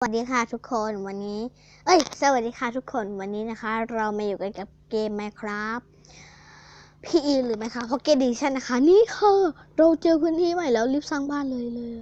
สวัสดีค่ะทุกคนวันนี้ เอ้ย สวัสดีค่ะทุกคนวันนี้นะคะ เรามาอยู่กันกับเกม Minecraft PE หรือ Minecraft Pocket Edition นะคะ นี่ค่ะเราเจอพื้นที่ใหม่แล้วรีบสร้างบ้านเลยเลย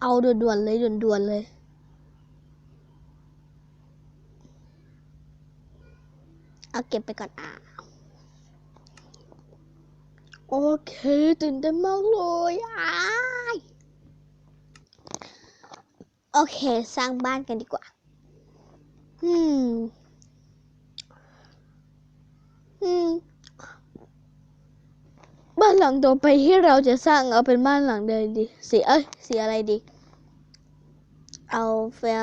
เอาด่วนๆเลยด่วนๆเลย เอาเก็บไปก่อนอะโอเคตื่นเต้นมากเลยอ้าย โอเค สร้างบ้านกันดีกว่า อืม อืม บ้านหลังต่อไปที่เราจะสร้างเอาเป็นบ้านหลังใดดีสีเอ้ยสีอะไรดี เอาฟ้า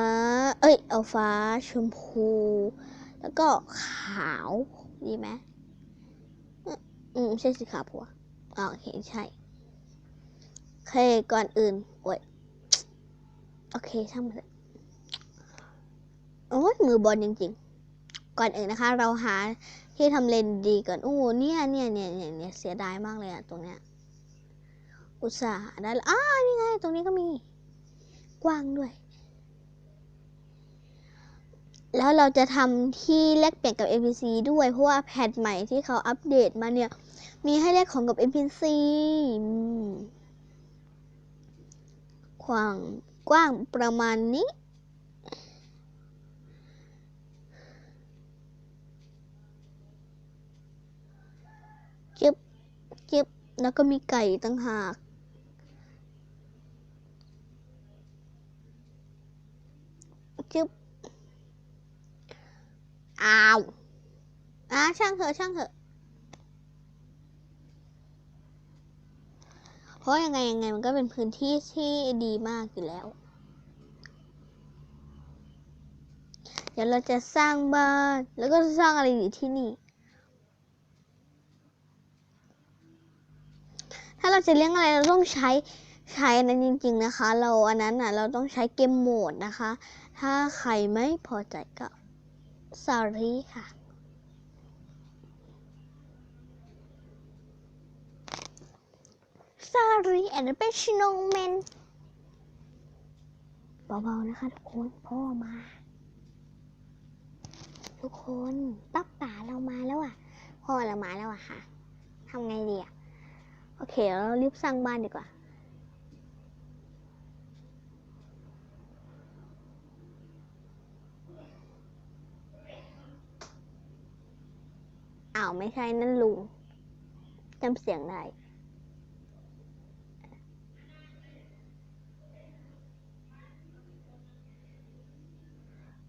เอ้ย เอาฟ้าชมพู แล้วก็ขาวดีไหมอืมใช่สีขาวผัวโอเค ใช่โอเคก่อนอื่นโอ้ย โอเคช่างมันโอ้ยมือบอลจริงๆ ก่อนอื่นนะคะ เราหาที่ทำเลนดีก่อนโอ้เนี่ยเนี่ยเนี่ยเนี่ยเนี่ยเสียดายมากเลยอะตรงเนี้ยอุตส่าห์ได้แล้วอ้านี่ไง ตรงนี้ก็มี กว้างด้วย แล้วเราจะทำที่แลกเปลี่ยนกับ NPC ด้วย เพราะว่าแพทใหม่ที่เขาอัปเดตมาเนี่ย มีให้แลกของกับ NPC อืมกว้าง กว้างประมาณนี้จึบจึบแล้วก็มีไก่ตั้งหากจึบอ้าว อ่าช่างเถอะช่างเถอะ เพราะยังไงยังไงมันก็เป็นพื้นที่ที่ดีมากอยู่แล้ว เดี๋ยวเราจะสร้างบ้านแล้วก็สร้างอะไรอยู่ที่นี่ ถ้าเราจะเลี้ยงอะไรเราต้องใช้ใช้นนั้นจริง ๆนะคะ เราอันนั้นอะเราต้องใช้เกมโหมดนะคะ ถ้าใครไม่พอใจก็ sorry ค่ะ sorry and p e s s i o n m a n เบาๆนะคะทุกคนพ่อมา ทุกคนป้าป๋าเรามาแล้วอะ พ่อเรามาแล้วอะค่ะทำไงดีอะ โอเคเรารีบสร้างบ้านดีกว่าอ้าวไม่ใช่นั่นลุงจำเสียงได้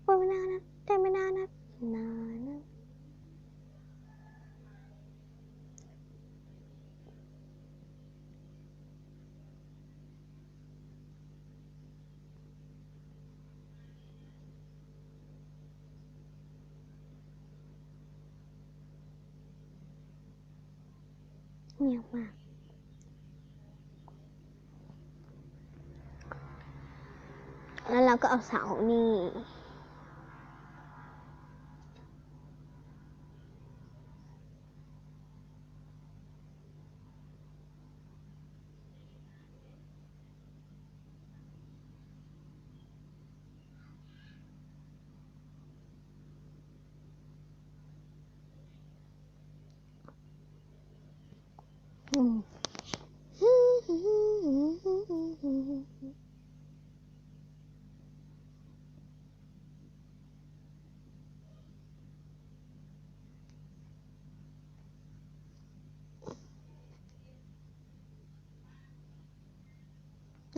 โอ้ยไม่นานนะแต่ไม่นานนะนานนะ เงียบมากแล้วเราก็เอาเสานี่ อืม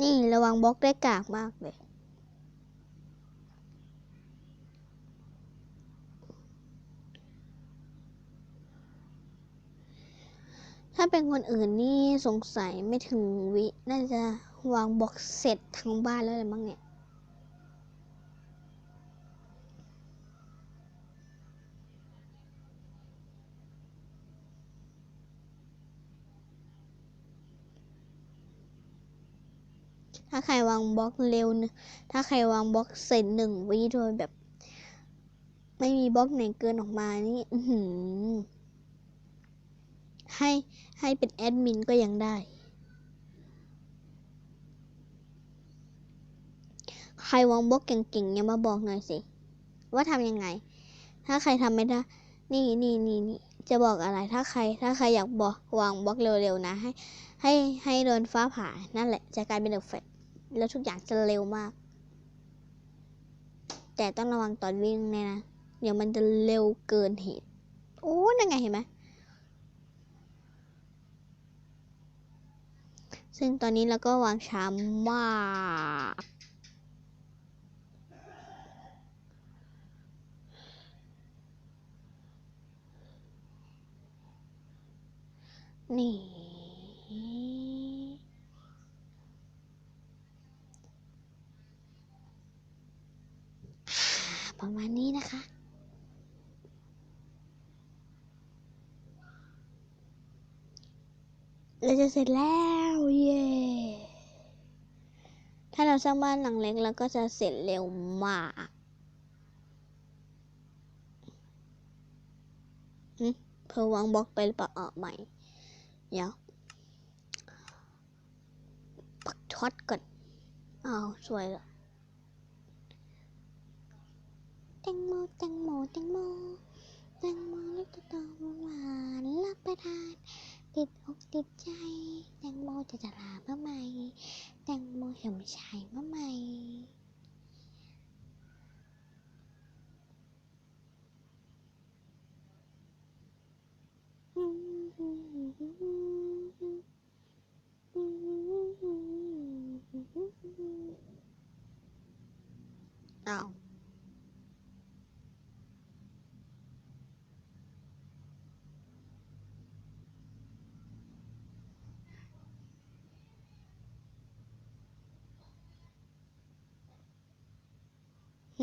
นี่ระวังบล็อกได้กากมากเลย ถ้าเป็นคนอื่นนี่สงสัยไม่ถึงวิ น่าจะวางบล็อกเสร็จทั้งบ้านแล้วเลยมั้งเนี่ย ถ้าใครวางบล็อกเร็วนึถ้าใครวางบล็อกเสร็จหนึ่งวิโดยแบบ ไม่มีบล็อกไหนเกินออกมานี่ อื้อหือ ให้ให้เป็นแอดมินก็ยังได้ ใครวางบล็อกเก่งๆเนี่ยมาบอกหน่อยสิ ว่าทำยังไง ถ้าใครทำไม่ได้ นี่นี่นี่นี่จะบอกอะไร ถ้าใคร ถ้าใครอยากบอกวางบล็อกเร็วๆนะ ให้ ให้ให้โดนฟ้าผ่า นั่นแหละ จะกลายเป็นเดอะแฟตแล้วทุกอย่างจะเร็วมาก แต่ต้องระวังตอนวิ่งเนี่ยนะ เดี๋ยวมันจะเร็วเกินเหตุ โอ้ นั่นไงเห็นไหม ซึ่งตอนนี้เราก็วางช้ามากนี่ ประมาณนี้นะคะ เราจะเสร็จแล้ว เย้ถ้าเราสร้างบ้านหลังเล็กเราก็จะเสร็จเร็วมากหึเพอวางบล็อกไปหรือเปล่าเออใหม่ เดี๋ยว ปักช็อตก่อน อ้าว สวยละแตงโมแตงโมแตงโมแตงโมเล็กโตหวานรับประทาน ติดอกติดใจ แตงโมจะจะลาเมื่อไหร่แตงโมเฉมชายเมื่อไหร่อ้า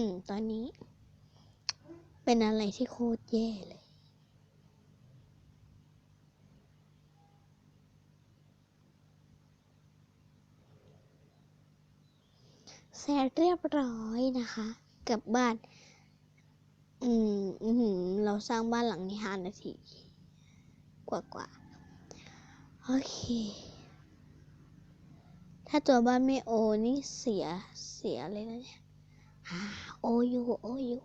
อืม ตอนนี้ เป็นอะไรที่โคตรแย่เลย เสร็จเรียบร้อยนะคะกลับบ้าน อืม อือหือเราสร้างบ้านหลังนี้ห้านาที กว่ากว่าโอเค ถ้าตัวบ้านไม่โอนี่เสีย เสียเลยนะเนี่ย อ่าโอยูโอยู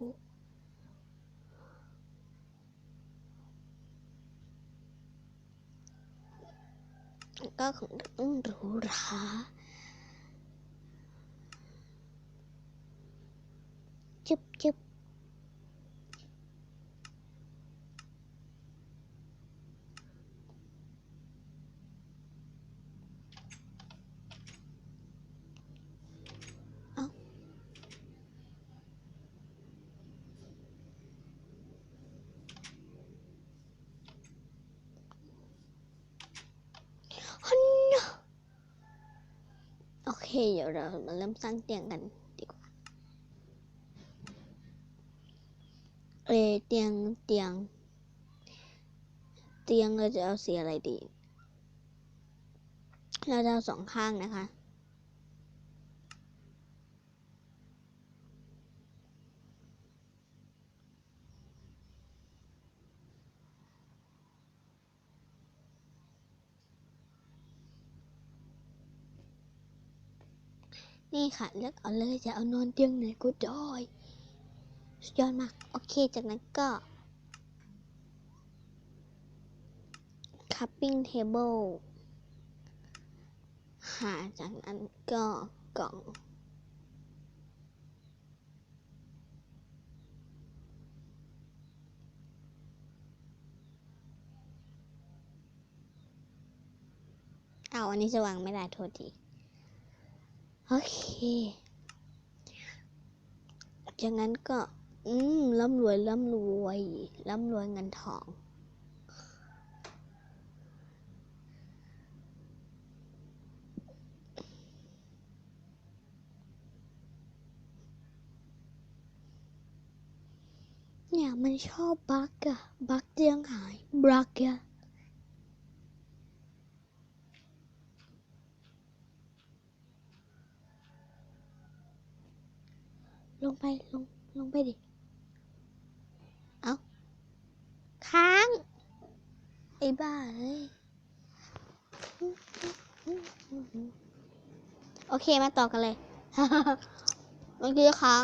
ก็ของต้องหรูหราจุบจุบเอ้าฮันน่ะโอ เคเดี๋ยวเรามาเริ่มสร้างเตียงกันดีกว่า เอเตียงเตียง เตียงเราจะเอาสีอะไรดี เราจะเอาสองข้างนะคะ นี่ค่ะเลือกเอาเลยจะเอานอนเตียงไหนก็ได้สุดยอดมาก โอเค จากนั้นก็ cupping table หาจากนั้นก็กล่อง เอาอันนี้จะวางไม่ได้โทษที โอเคจากนั้นก็ อืมร่ำรวยร่ำรวยร่ำรวยเงินทอง เนี่ยมันชอบบักอะบักเตียงหายบักอะ ลงไปลงลงไปดิ เอาค้าง ไอ้บ้าเลยโอเคมาต่อกันเลยบางทีค้าง